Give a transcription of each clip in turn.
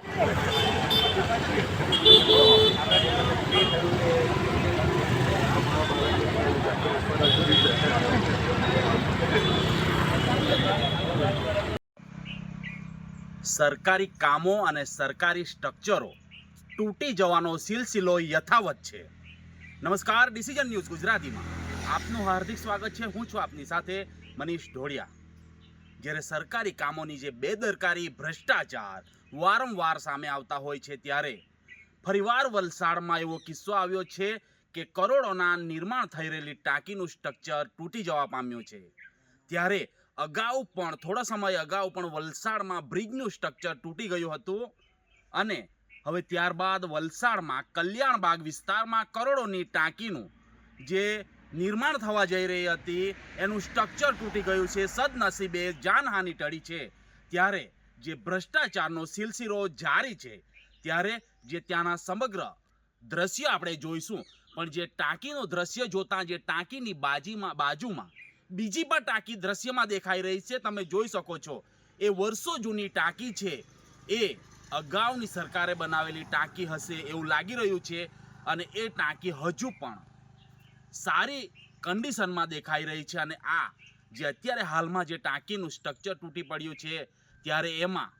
સરકારી કામો અને સરકારી સ્ટ્રક્ચરો તૂટી જવાનો સિલસિલો યથાવત છે. નમસ્કાર ડિસિઝન ન્યૂઝ ગુજરાતીમાં. આપનું હાર્દિક સ્વાગત છે. હું છું આપની સાથે મનીષ ઢોળિયા. જ્યારે સરકારી કામોની જે બેદરકારી, ભ્રષ્ટાચાર વારંવાર સામે આવતા હોય છે ત્યારે ફરીવાર વલસાડમાં એવો કિસ્સો આવ્યો છે કે કરોડોના નિર્માણ થઈ રહેલી ટાંકીનું સ્ટ્રક્ચર તૂટી જવા પામ્યું છે. ત્યારે અગાઉ પણ, થોડા સમય અગાઉ પણ વલસાડમાં બ્રિજનું સ્ટ્રક્ચર તૂટી ગયું હતું અને હવે ત્યારબાદ વલસાડમાં કલ્યાણબાગ વિસ્તારમાં કરોડોની ટાંકીનું જે નિર્માણ થવા જઈ રહી હતી. એનું સ્ટ્રક્ચર તૂટી ગયું છે. સદનસીબે જાનહાનિ ટળી છે. ત્યારે જે ભ્રષ્ટાચારનો સિલસિલો જારી છે, ત્યારે જે ત્યાંના સમગ્ર દ્રશ્ય આપણે જોઈશું, પણ જે ટાંકીનું દ્રશ્ય જોતાં, જે ટાંકીની બાજીમાં, બાજુમાં, બીજી પણ ટાંકી દ્રશ્યમાં દેખાઈ રહી છે. તમે જોઈ શકો છો, એ વર્ષો જૂની ટાંકી છે. એ અગાઉની સરકારે બનાવેલી ટાંકી હશે એવું લાગી રહ્યું છે અને એ ટાંકી હજુ પણ સારી કન્ડિશનમાં દેખાઈ રહી છે અને આ જે અત્યારે હાલમાં જે ટાંકીનું સ્ટ્રક્ચર તૂટી પડ્યું છે, ત્યારે એમાં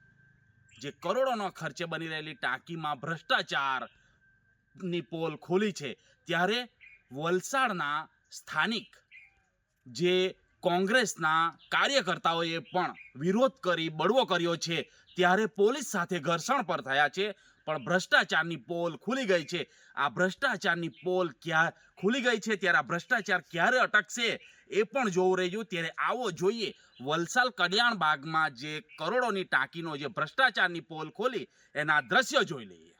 જે કરોડોનો ખર્ચે બની રહેલી ટાંકીમાં ભ્રષ્ટાચારની પોલ ખોલી છે. ત્યારે વલસાડના સ્થાનિક જે કોંગ્રેસના કાર્યકર્તાઓએ પણ વિરોધ કરી, બળવો કર્યો છે. ત્યારે પોલીસ સાથે ઘર્ષણ પર થયા છે. પણ ભ્રષ્ટાચારની પોલ ખુલી ગઈ છે. આ ભ્રષ્ટાચારની પોલ ક્યાં, ખુલી ગઈ છે ત્યારે આ ભ્રષ્ટાચાર ક્યારે અટકશે એ પણ જોવું રહ્યું. ત્યારે આવો જોઈએ. વલસાડ કલ્યાણ બાગમાં જે કરોડોની ટાંકીનો જે ભ્રષ્ટાચારની પોલ ખોલી, એના દ્રશ્ય જોઈ લઈએ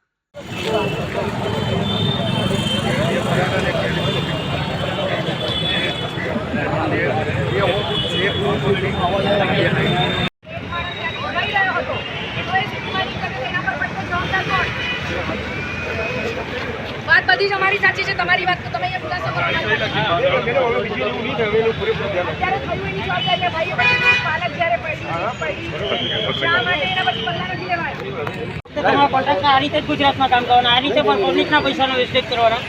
ભરાઈ રહ્યો હતો તો એ સિસ્ટમની કરે એના પર પડતો જવાબદાર કોણ વાત બધી જ અમારી સાચી છે, તમારી વાત તો તમે અહીંયા ખુલાસો કરો. અત્યારે થયું એની જવાબદારી ભાઈ પાલક જ્યારે પડી શા માટે એના પછી પગલાં નથી લેવાય? આ રીતે ગુજરાતમાં કામ કરવાના, આ રીતે પણ પબ્લિકના પૈસાનો વેસ્ટેજ કરવાના.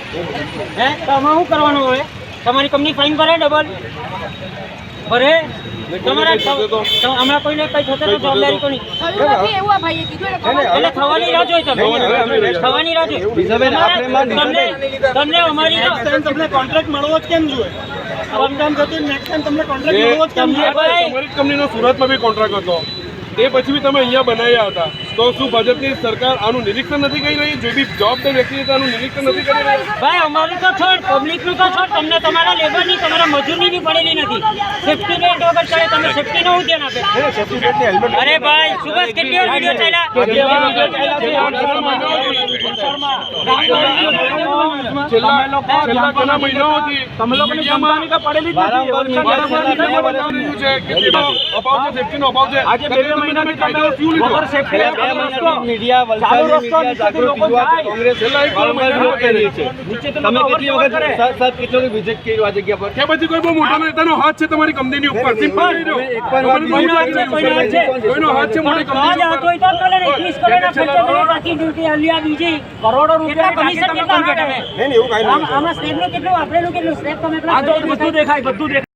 હે? તો આમાં શું કરવાનું હવે? તમારી કંપની ફાઇન ભરે, ડબલ? ભરે? હમણાં કોઈને કઈ થશે તો જવાબદારી કોની? થયું નથી એવું આ ભાઈએ કીધું એને ખબર એટલે થવાની રાહ જોઈ તમે થવાની રાહ જોઈ તમને તમને અમારી તમને કોન્ટ્રાક્ટ મળવો જ કેમ જોઈએ? આમ કામ થતું નેક્સ્ટ ટાઈમ તમને કોન્ટ્રાક્ટ મળવો જ કેમ જોઈએ? ભાઈ તમારી જ કંપનીનો સુરતમાં બી કોન્ટ્રાક્ટ હતો. એ પછી બી તમે અહીંયા બનાવ્યા હતા. તો શું ભાજપની સરકાર આનું નિરીક્ષણ નથી કરી રહી? જે બી જવાબદાર વ્યક્તિ છે આનું નિરીક્ષણ નથી કરી રહી? ભાઈ અમારું તો છોડ પબ્લિકનું તો છોડ. તમને તમારા લેબરની તમારા મજૂરની બી પડેલી નથી. સેફ્ટી નેટ વગર ચાલે તમે સેફ્ટીનો હું ધ્યાન આપે? અરે ભાઈ સુભાષ કેટલી વીડિયો ચાલ્યા? છેલ્લા છેલ્લા ઘણા મહિનાઓથી તમે લોકોની કંપની પડેલી છે? કે અભાવ છે સેફ્ટીનો અભાવ છે આજે બે મહિનાથી કાયદો શું લીધો? વલસાડની મીડિયા કોંગ્રેસ છે. તમે કેટલી વખત સર સર કેટલો વિઝિટ કર્યું આ જગ્યા પર? કે પછી કોઈ બહુ મોટા નેતાનો હાથ છે તમારી કંપનીની ઉપર સિમ્પલ એક પણ કોઈનો હાથ છે, કોઈનો હાથ છે? કોઈનો હાથ છે મોટી કંપની આવતો હોય તો કરે ને, 21 કરોડના ખર્ચે તમે બાકી ડ્યુટી આલ્યા બીજી. કરોડો રૂપિયા કમિશન કેટલા આપે તમે? આમ- આમાં સ્લેબનું કેટલું? વાપરેલું કેટલું? સ્લેબ તમે બધું દેખાય બધું